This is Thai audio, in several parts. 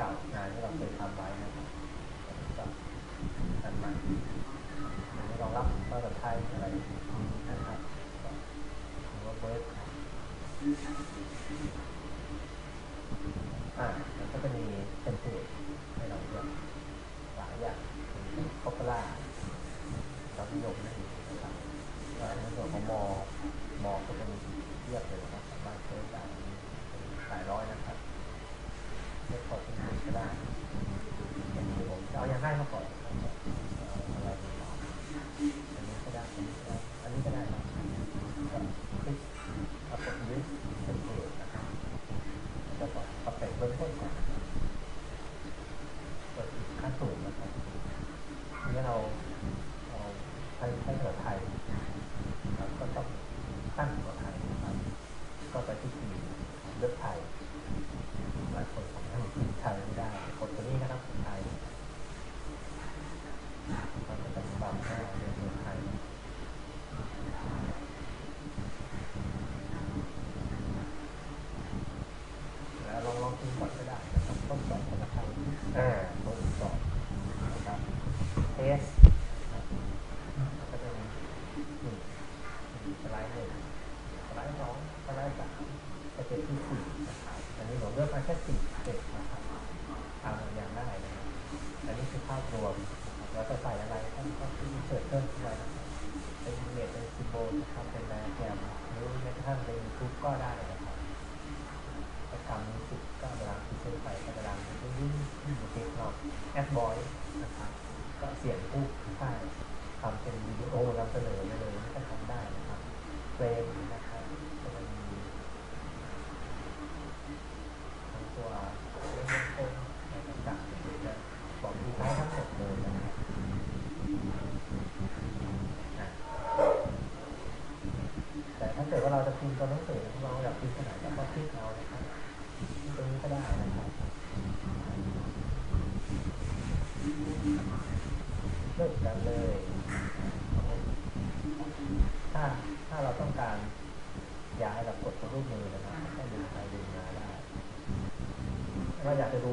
เก่างานที่เราเคยทำไว้นะครับก็อันใหม่อันนี้รองรับภาษาไทยอะไรนะครับก็ถือว่าเวิร์กอ่าแล้วก็จะมีเทมเพลตให้เราเลือกหลายอย่างเป็นคอปล่าเรานิยมนั่นเองนะครับแล้วในส่วนของมอมอก็จะมีเทียบเลยนะครับสามารถใช้ได้หลายร้อยนะครับเลือ ได้อย่างนี้ผมจะเอาอย่างง่ายมาก่อนครับเอาอะไรดีเนาะอันนี้ก็ได้ อันนี้ก็ได้ครับก็คลิกเอากดลิสต์เป็นเพจนะครับแล้วก็ปรับแต่งเบื้องต้นก่อนนะครับเปิดขั้นสูงนะครับทีนี้เราเราใช้ใช้ภาษาไทยครับก็ต้องตั้งภาษาไทยนะครับ ก็ไปที่ทีเลือกไทย หลายคนของท่านที่ไทยไม่ได้กดตัวนี้นะครับไทยมันก็จะปรับหน้าเรียนเมืองไทยแล้วลองลองพิมพ์ก่อนก็ได้นะครับต้นสอบนะครับอ่าต้นสอบนะครับเทสก็จะมีหนึ่งสไลด์หนึ่งสไลด์สองสไลด์สามสเต็ปที่สี่นะครับ อันนี้ผมเลือกมาแค่สี่สเต็ปนะครับทำอย่างได้นะครับ อันนี้คือภาพรวมนะครับแล้วจะใส่อะไรก็ก็ที่เสิร์ชเพิ่มขึ้นมานะครับเป็นอิมเมจเป็นซิมโบลนะครับเป็นแบรนด์หรือแม้กระทั่งเป็นยูทูบก็ได้นะครับจะทำมิวสิกก็ เวลาที่เซ็นไปก็จะดังเป็นยิ่งยิ่งเทคเราแอดบอยนะครับก็เสียงพูดใช่ทำเป็นวิดีโอนำเสนอไปเลยก็ทำได้นะครับเฟรมนะครับก็จะมีทั้งตัวเล่นโค้งต่างๆจะบอกดีไซน์ทั้งหมดเลยนะครับแต่ถ้าเกิดว่าเราจะพิมพ์ตัวหนังสือเราอยากพิมพ์ขนาดก็มาคลิกเอานะครับ ตรงนี้ก็ได้นะครับเลือกกันเลย ถ้าถ้าเราต้องการย้ายแบบกดตัวรูปมือนะครับก็ดึงไปดึงมาได้ว่าอยากจะดู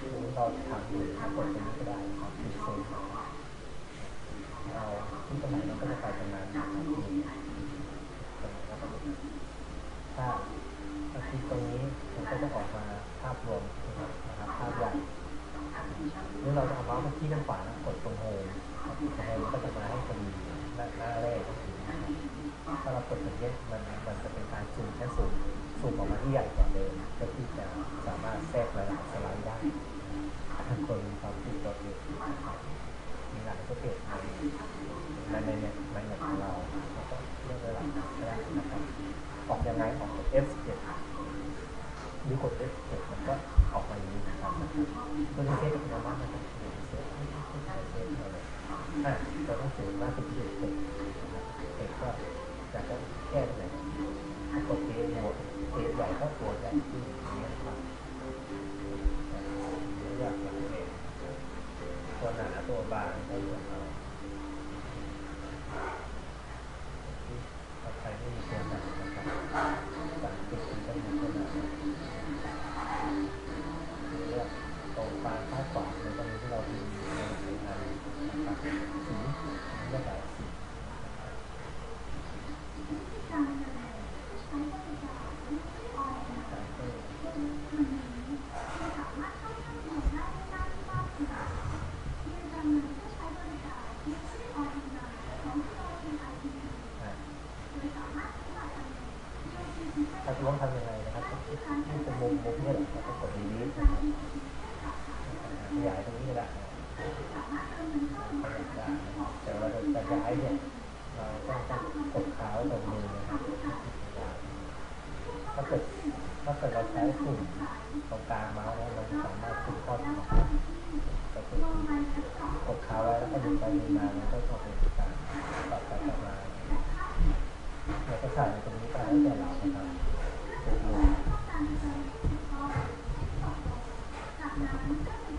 ดูเราทำอยู่ถ้ากดตรงนี้ก็ได้นะครับมีเซนนะครับเราที่ตรงไหนเราก็จะไปตรงนั้นนะครับนี่ตรงไหนเราก็ดูถ้าถ้าคลิกตรงนี้ มันก็จะออกมาภาพรวมนะครับภาพใหญ่หรือเราจะเอาเมาส์มาที่ด้านขวานะกดตรงโฮมตรงโฮมก็จะมาให้พอดีหน้าหน้าแรกก็คือนะครับถ้าเรากดตรงนี้มันมันจะเป็นการซูมแค่ซูมซูมออกมาที่ใหญ่กว่าเดิมเพื่อที่จะสามารถแทรกรายละเอียดสไลด์ได้ถ้าคนมีความคิดตัวเองนะมีหลายประเภทในในในในเน็ตของเรา ย้ายเนี่ยเราต้งต้องกดขาไว้ตรงมือถ้าเกิดถ้าเกิดเราใช้ปุ่มตรงกลางเมาส์เนี่ยเราสามารถคลิกข้อที่อกดขาไว้แล้วก็ดึงไปดึงมามันก็จะเป็นการปรับไปปรับมาเราก็ใส่ตรงนี้ก็แล้วแต่เรานะครับเป็นมือ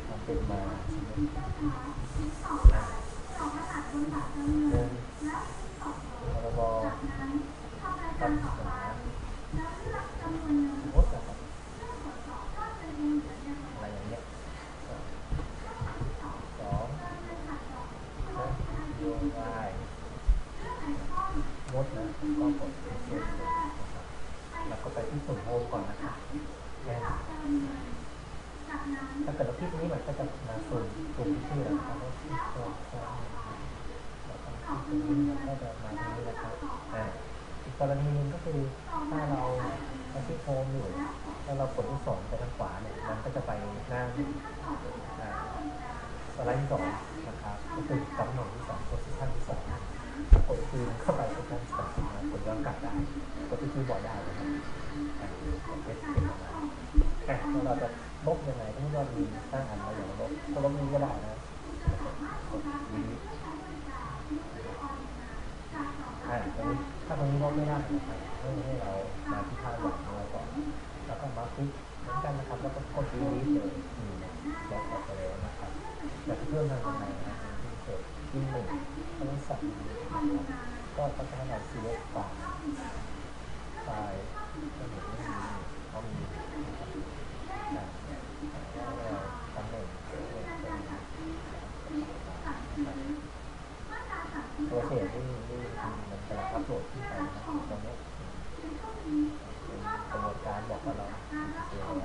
ทำเป็นมา ใช่ไหมอะหนึ่งพรบปัญหาสมมตินะครับอะไรอย่างเงี้ยสองนะโยนได้งดนะก็กดเซฟเลยนะครับแล้วก็ไปที่ส่วนโฮมก่อนนะครับแค่ ถ้าเกิดเราคลิกนี้มันก็จะมาสุ่มสุ่มที่ชื่อนะครับว่าที่โฮมใช่แล้วก็คลิกตรงนี้มันก็จะมาตรงนี้นะครับอ่าอีกกรณีหนึ่งก็คือถ้าเราไปที่โฮมอยู่แล้วเรากดลูกศรไปทางขวาเนี่ยมันก็จะไปหน้าอ่าสไลด์ที่สองนะครับก็คือกำหนดที่สองโพสิชันที่สองกดคืนเข้าไปโพสิชันสองนกดย้อนกลับได้กดที่คีย์บอร์ดได้นะครับอ่ากดเอสเป็นประมาณอะแล้เราจะ ลบยังไงถ้าเรามีสร้างอันเราอย่างลบก็ลบนี้ก็ได้นะกดดีอ่าตรงนี้ถ้าตรงนี้ลบไม่ได้นะครับให้ให้เรามาที่ท่าหลังของเราก่อนแล้วก็มาคลิกเหมือนกันนะครับแล้วก็กดดีลีทเลยอืมลบออกไปแล้วนะครับอยากจะเพิ่มทางไหนนะครับที่เกิดที่หนึ่งต้องสั่งก็ต้องให้เรา select ไฟล์ไฟล์ก็เหมือนไม่มีเขามี นะครับแล้วเราตำแหน่งตัวเศษที่ที่มันกำลังอัพโหลดขึ้นไปตรงนี้เป็นกระบวนการบอกว่าเราเสียแล้วร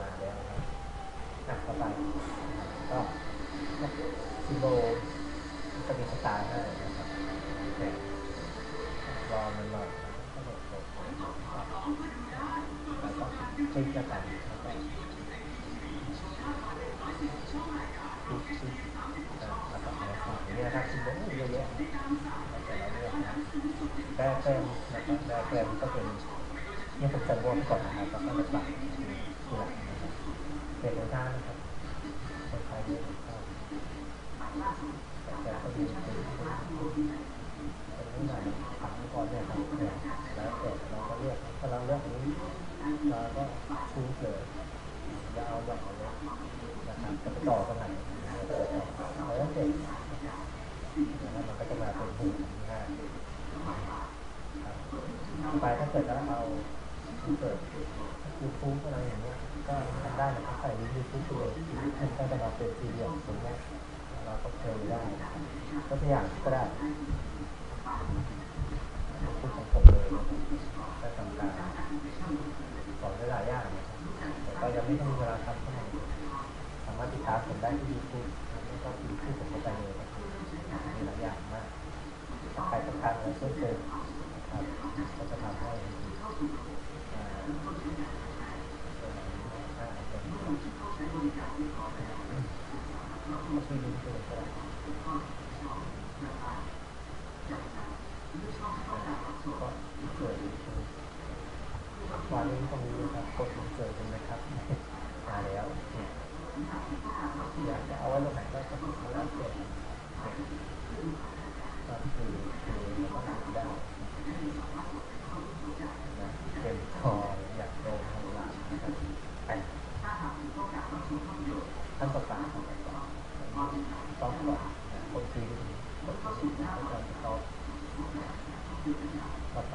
มาแล้วนะครับอะต่อไปก็ซิโบจะมีสไตล์ให้นะครับแต่รอมันหน่อยก็โหลดโหลดโหลดแล้ว ก็คลิกระต่ายแล้วก็คลิกคลิกแล้วก็เอาฝั่งนี้นะครับซิโบเยอะแยะแต่เราเลือกนะแด้แกรมแล้วก็แด้แกรมก็เป็นนี่ยผมใส่บวกก่อนนะครับแล้วก็จะใส่ทีหลังนะครับเป็นโอท่านะครับคนไทยเยอะครับแต่ก็มีเป็นเป็นเป็นเรื่องไหนถามก่อนเนี่ยครับแล้วแต่เราก็เลือกถ้าเราเลือกอัน นี้เราก็ชูเลยจะเอาแบบไหนนะครับจะไปต่อตรงไหนแล้วเสร็จนะครับมันก็จะมาเป็นหูง่ายไปถ้าเกิดแล้วเอาชูเกิดยูทูบอะไรอย่างเงี้ยก็ทำได้นะครับใส่ลิงก์ยูทูบไปเลยมันก็จะมาเป็นสี่เหลี่ยมตรงเนี้ยเราก็เพลย์ได้ก็ตัวอย่างก็ได้พูดของผมเลยนะครับก็ทำการ สอนได้หลายอย่างแต่ก็ยังไม่ต้องมีเวลาทำเท่าไหร่สามารถติดตามผมได้ที่ยูทูบแล้วก็ยูทูบผมเข้าไปเลยนะครับมีหลายอย่างมากถ้าใครต้องการอะไรเพิ่มเติมนะครับก็จะทำให้อ่าอ่าเป็นก็คือลิงก์ไปเลยก็ได้ก็เกิด วางลิงก์ตรงนี้นะครับกดลิงก์เกิดเลยนะครับมาแล้วเนี่ยอยากจะเอาไว้ตรงไหนก็ก็เอาแล้วเกิดก็คือคือแล้วก็ทำได้นะเป็นคออยากโดนทางหลังนะครับไปขั้นต่อไปต้องก่อนนะกดทีนึงกดทีนึงแล้วก็ต้องต่อไป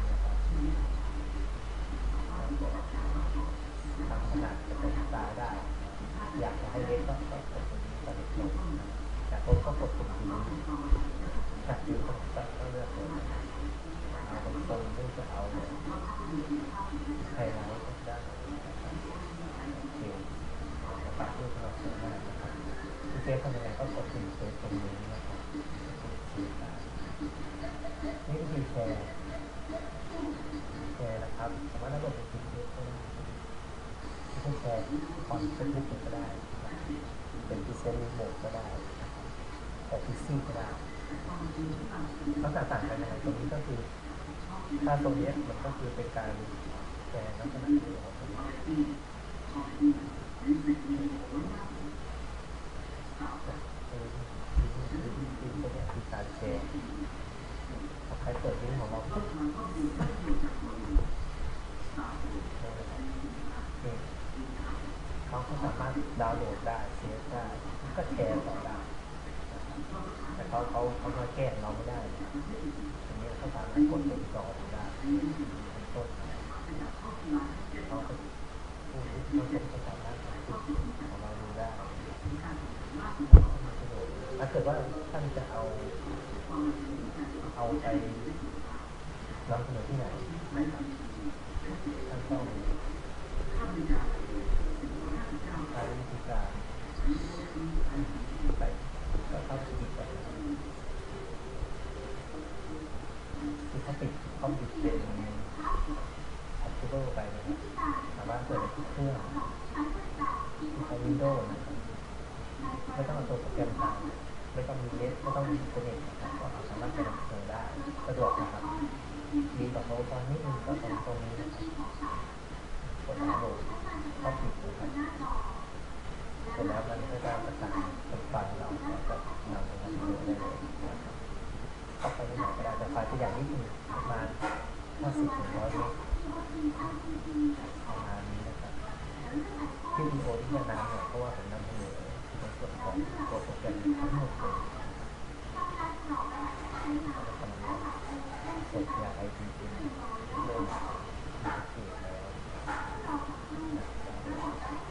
รงก็ต้องใกฎตรงนี้ตอนนี้แต่ผมก็กดตรงนี้จากที่ผตัดก็เลือกเลยเอาตรงๆเลือกจะเอาเลยใครเราก็ได้เกี่ยปากด้วยเราสวยานะครับเซฟทำอะไรก็กดตรงเซฟตรงนี้นะครับนี่คือแชร์แชร์นะครับแต่ว่าระบบจะติดเยอะก็ได้ไม่ใช่แชร์ผ่อนเฟซบุ๊กก็ได้ เป็นพิเศษรีโมทก็ได้แต่พิซซี่ก็ได้ลักษณะต่างกันยังไงตรงนี้ก็คือ ถ้าตรงนี้มันก็คือเป็นการแชร์ลักษณะเดียวกับตรงนี้เออลิงก์ลิงก์ลิงก์ลิงก์ตัวเนี้ยคือการแชร์ใครเปิดลิงก์ของเราปุ๊บเขาก็สามารถดาวน์โหลดได้ ก็แชร์ต่อได้แต่เขาเขาเขามาแก้เราไม่ได้นะอันนี้เขาสามารถกดเป็นจอได้เป็นต้นเขาก็ผู้ที่เขาชมก็สามารถกดของเราดูได้ถ้าเกิดว่าท่านจะเอาเอาไปนำเสนอที่ไหนท่านต้องใช้วิธีการไปก็เข้าไปอีกแบบที่ เขาปิดเขาปิดเป็นคอมพิวเตอร์ไปนะครับสามารถเปิดได้ทุกเครื่องที่ใช้วินโดว์นะครับไม่ต้องเอาตัวโปรแกรมตามไม่ต้องมีเน็ตไม่ต้องมีอินเทอร์เน็ตนะครับก็สามารถไปนำเสนอได้สะดวกนะครับดีกว่าโน้ตตอนนิดนึงก็ตรงตรงนี้กดดาวน์โหลดเข้าปิดนะครับเสร็จแล้วมันก็จะประสานเป็นไฟล์เราแล้วก็นำไปทำวิดีโอได้เลยนะครับ เข้าไปที่ไหนก็ได้แต่ไฟล์ตัวอย่างนิดนึงประมาณ50ถึง100เมกประมาณนี้นะครับที่วิดีโอที่จะนำเนี่ยเพราะว่าผมนำเสนอในส่วนของตัวโปรแกรมทั้งหมดเลยเราจะทำงานเสร็จยาไอทีเป็นเริ่มมีเกียรแล้วแล้ว